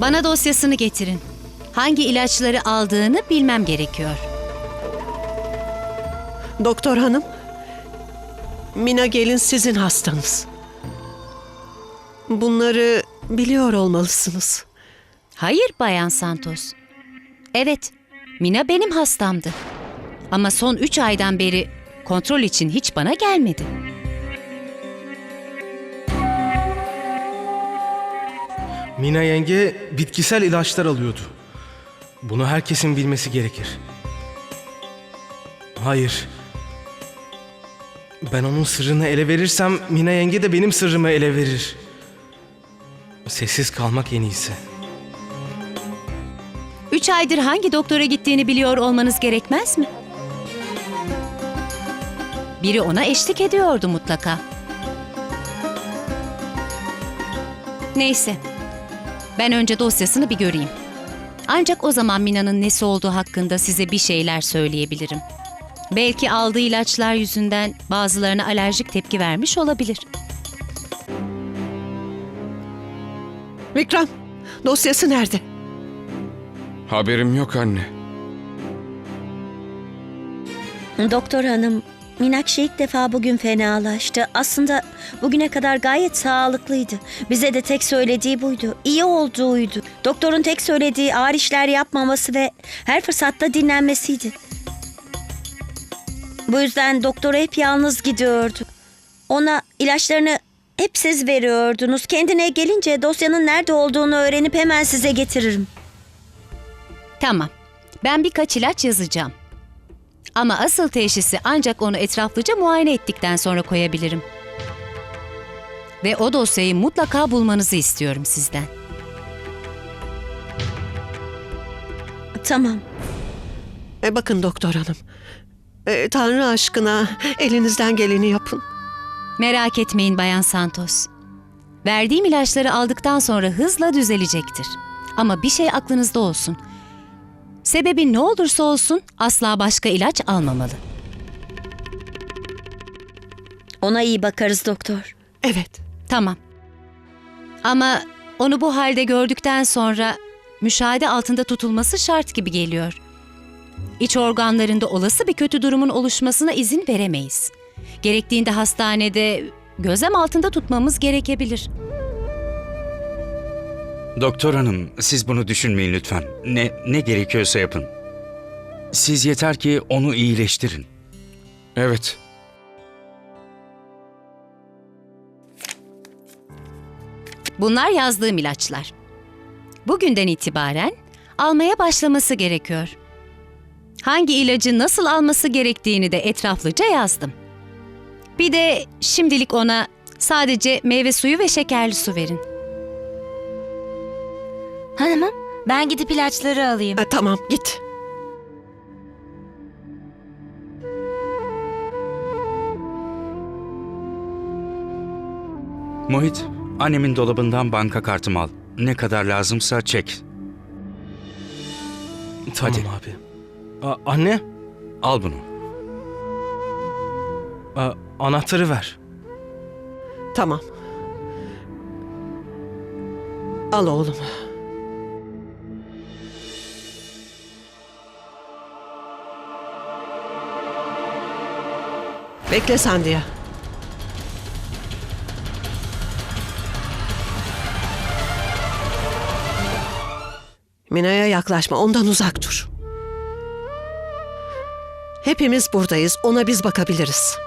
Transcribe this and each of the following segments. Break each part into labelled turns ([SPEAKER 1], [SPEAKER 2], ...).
[SPEAKER 1] Bana dosyasını getirin. Hangi ilaçları aldığını bilmem gerekiyor.
[SPEAKER 2] Doktor hanım, Mina gelin sizin hastanız. Bunları biliyor olmalısınız.
[SPEAKER 1] Hayır Bayan Santos. Evet, Mina benim hastamdı. Ama son üç aydan beri kontrol için hiç bana gelmedi.
[SPEAKER 3] Mina yenge bitkisel ilaçlar alıyordu. Bunu herkesin bilmesi gerekir. Hayır. Ben onun sırrını ele verirsem Mina yenge de benim sırrımı ele verir. Sessiz kalmak en iyisi.
[SPEAKER 1] Üç aydır hangi doktora gittiğini biliyor olmanız gerekmez mi? Biri ona eşlik ediyordu mutlaka. Neyse. Ben önce dosyasını bir göreyim. Ancak o zaman Mina'nın nesi olduğu hakkında size bir şeyler söyleyebilirim. Belki aldığı ilaçlar yüzünden bazılarına alerjik tepki vermiş olabilir.
[SPEAKER 2] Vikram, dosyası nerede?
[SPEAKER 4] Haberim yok anne.
[SPEAKER 5] Doktor hanım, Minakşi ilk defa bugün fenalaştı. Aslında bugüne kadar gayet sağlıklıydı. Bize de tek söylediği buydu. İyi olduğuydu. Doktorun tek söylediği ağır işler yapmaması ve her fırsatta dinlenmesiydi. Bu yüzden doktora hep yalnız gidiyordu. Ona ilaçlarını hep siz veriyordunuz. Kendine gelince dosyanın nerede olduğunu öğrenip hemen size getiririm.
[SPEAKER 1] Tamam. Ben birkaç ilaç yazacağım. Ama asıl teşhisi ancak onu etraflıca muayene ettikten sonra koyabilirim. Ve o dosyayı mutlaka bulmanızı istiyorum sizden.
[SPEAKER 5] Tamam.
[SPEAKER 2] E, bakın doktor hanım. E, Tanrı aşkına elinizden geleni yapın.
[SPEAKER 1] Merak etmeyin Bayan Santos. Verdiğim ilaçları aldıktan sonra hızla düzelecektir. Ama bir şey aklınızda olsun. Sebebi ne olursa olsun asla başka ilaç almamalı.
[SPEAKER 5] Ona iyi bakarız doktor.
[SPEAKER 2] Evet,
[SPEAKER 1] Tamam. Ama onu bu halde gördükten sonra müşahede altında tutulması şart gibi geliyor. İç organlarında olası bir kötü durumun oluşmasına izin veremeyiz. Gerektiğinde hastanede gözlem altında tutmamız gerekebilir.
[SPEAKER 6] Doktor hanım, siz bunu düşünmeyin lütfen. Ne ne gerekiyorsa yapın. Siz yeter ki onu iyileştirin.
[SPEAKER 4] Evet.
[SPEAKER 1] Bunlar yazdığım ilaçlar. Bugünden itibaren almaya başlaması gerekiyor. Hangi ilacı nasıl alması gerektiğini de etraflıca yazdım. Bir de şimdilik ona sadece meyve suyu ve şekerli su verin.
[SPEAKER 7] Hanımım, ben gidip ilaçları alayım.
[SPEAKER 2] E, tamam git.
[SPEAKER 6] Muhit, annemin dolabından banka kartımı al. Ne kadar lazımsa çek.
[SPEAKER 3] Tamam
[SPEAKER 6] Hadi.
[SPEAKER 3] abi. A- anne,
[SPEAKER 6] Al bunu.
[SPEAKER 3] a- anahtarı ver.
[SPEAKER 2] Tamam. Al oğlum. Bekle Sandia. Mina'ya yaklaşma, ondan uzak dur. Hepimiz buradayız, ona biz bakabiliriz.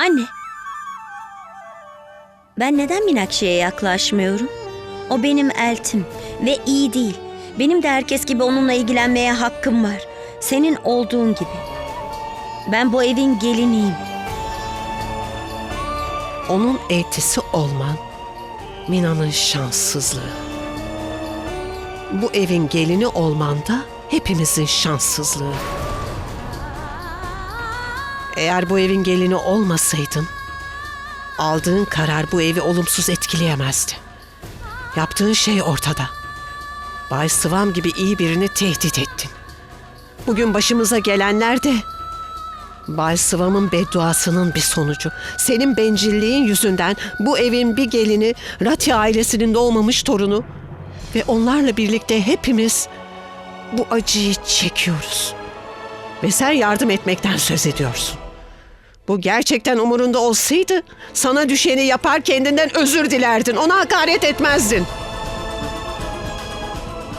[SPEAKER 5] Anne. Ben neden Minakşi'ye yaklaşmıyorum? O benim eltim ve iyi değil. Benim de herkes gibi onunla ilgilenmeye hakkım var. Senin olduğun gibi. Ben bu evin geliniyim.
[SPEAKER 2] Onun eltisi olman Mina'nın şanssızlığı. Bu evin gelini olman da hepimizin şanssızlığı. Eğer bu evin gelini olmasaydın, aldığın karar bu evi olumsuz etkileyemezdi. Yaptığın şey ortada. Bay Sıvam gibi iyi birini tehdit ettin. Bugün başımıza gelenler de Bay Sıvam'ın bedduasının bir sonucu. Senin bencilliğin yüzünden bu evin bir gelini Rati ailesinin doğmamış torunu ve onlarla birlikte hepimiz bu acıyı çekiyoruz. Ve sen yardım etmekten söz ediyorsun. Bu gerçekten umurunda olsaydı sana düşeni yapar kendinden özür dilerdin. Ona hakaret etmezdin.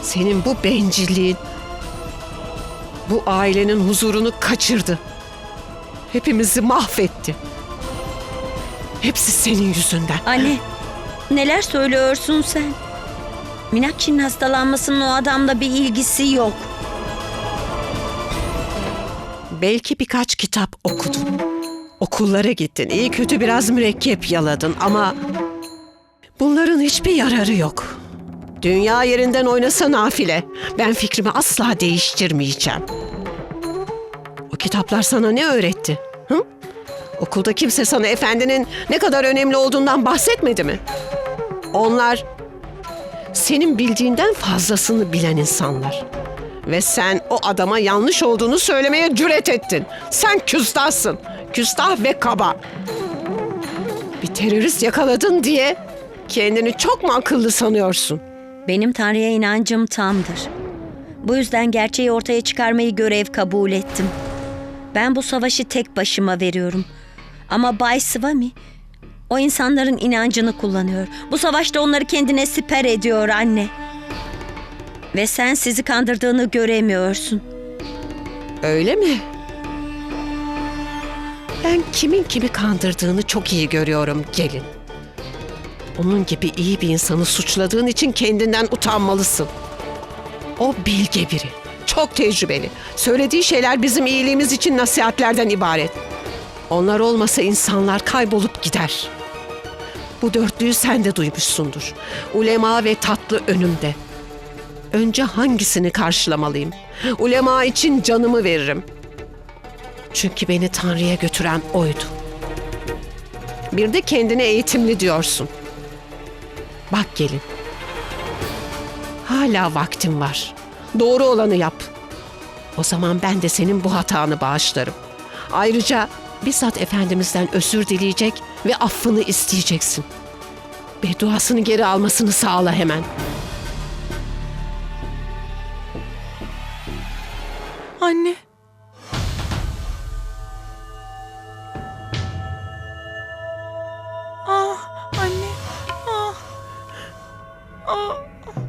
[SPEAKER 2] Senin bu bencilliğin bu ailenin huzurunu kaçırdı. Hepimizi mahvetti. Hepsi senin yüzünden.
[SPEAKER 5] Anne, neler söylüyorsun sen? Minakşi'nin hastalanmasının o adamla bir ilgisi yok.
[SPEAKER 2] Belki birkaç kitap okudun. Okullara gittin. iyi kötü biraz mürekkep yaladın ama bunların hiçbir yararı yok. Dünya yerinden oynasa nafile. Ben fikrimi asla değiştirmeyeceğim. O kitaplar sana ne öğretti? Hı? Okulda kimse sana efendinin ne kadar önemli olduğundan bahsetmedi mi? Onlar senin bildiğinden fazlasını bilen insanlar. Ve sen o adama yanlış olduğunu söylemeye cüret ettin. Sen küstahsın. Küstah ve kaba. Bir terörist yakaladın diye kendini çok mu akıllı sanıyorsun?
[SPEAKER 5] Benim Tanrı'ya inancım tamdır. Bu yüzden gerçeği ortaya çıkarmayı görev kabul ettim. Ben bu savaşı tek başıma veriyorum. Ama Bay Swami o insanların inancını kullanıyor. Bu savaşta onları kendine siper ediyor anne. Ve sen sizi kandırdığını göremiyorsun.
[SPEAKER 2] Öyle mi? Ben kimin kimi kandırdığını çok iyi görüyorum gelin. Onun gibi iyi bir insanı suçladığın için kendinden utanmalısın. O bilge biri. Çok tecrübeli. Söylediği şeyler bizim iyiliğimiz için nasihatlerden ibaret. Onlar olmasa insanlar kaybolup gider. Bu dörtlüyü sen de duymuşsundur. Ulema ve tatlı önümde. Önce hangisini karşılamalıyım? Ulema için canımı veririm. Çünkü beni Tanrı'ya götüren oydu. Bir de kendine eğitimli diyorsun. Bak gelin. Hala vaktim var. Doğru olanı yap. O zaman ben de senin bu hatanı bağışlarım. Ayrıca bizzat Efendimiz'den özür dileyecek ve affını isteyeceksin. Bedduasını geri almasını sağla hemen.
[SPEAKER 8] Anne.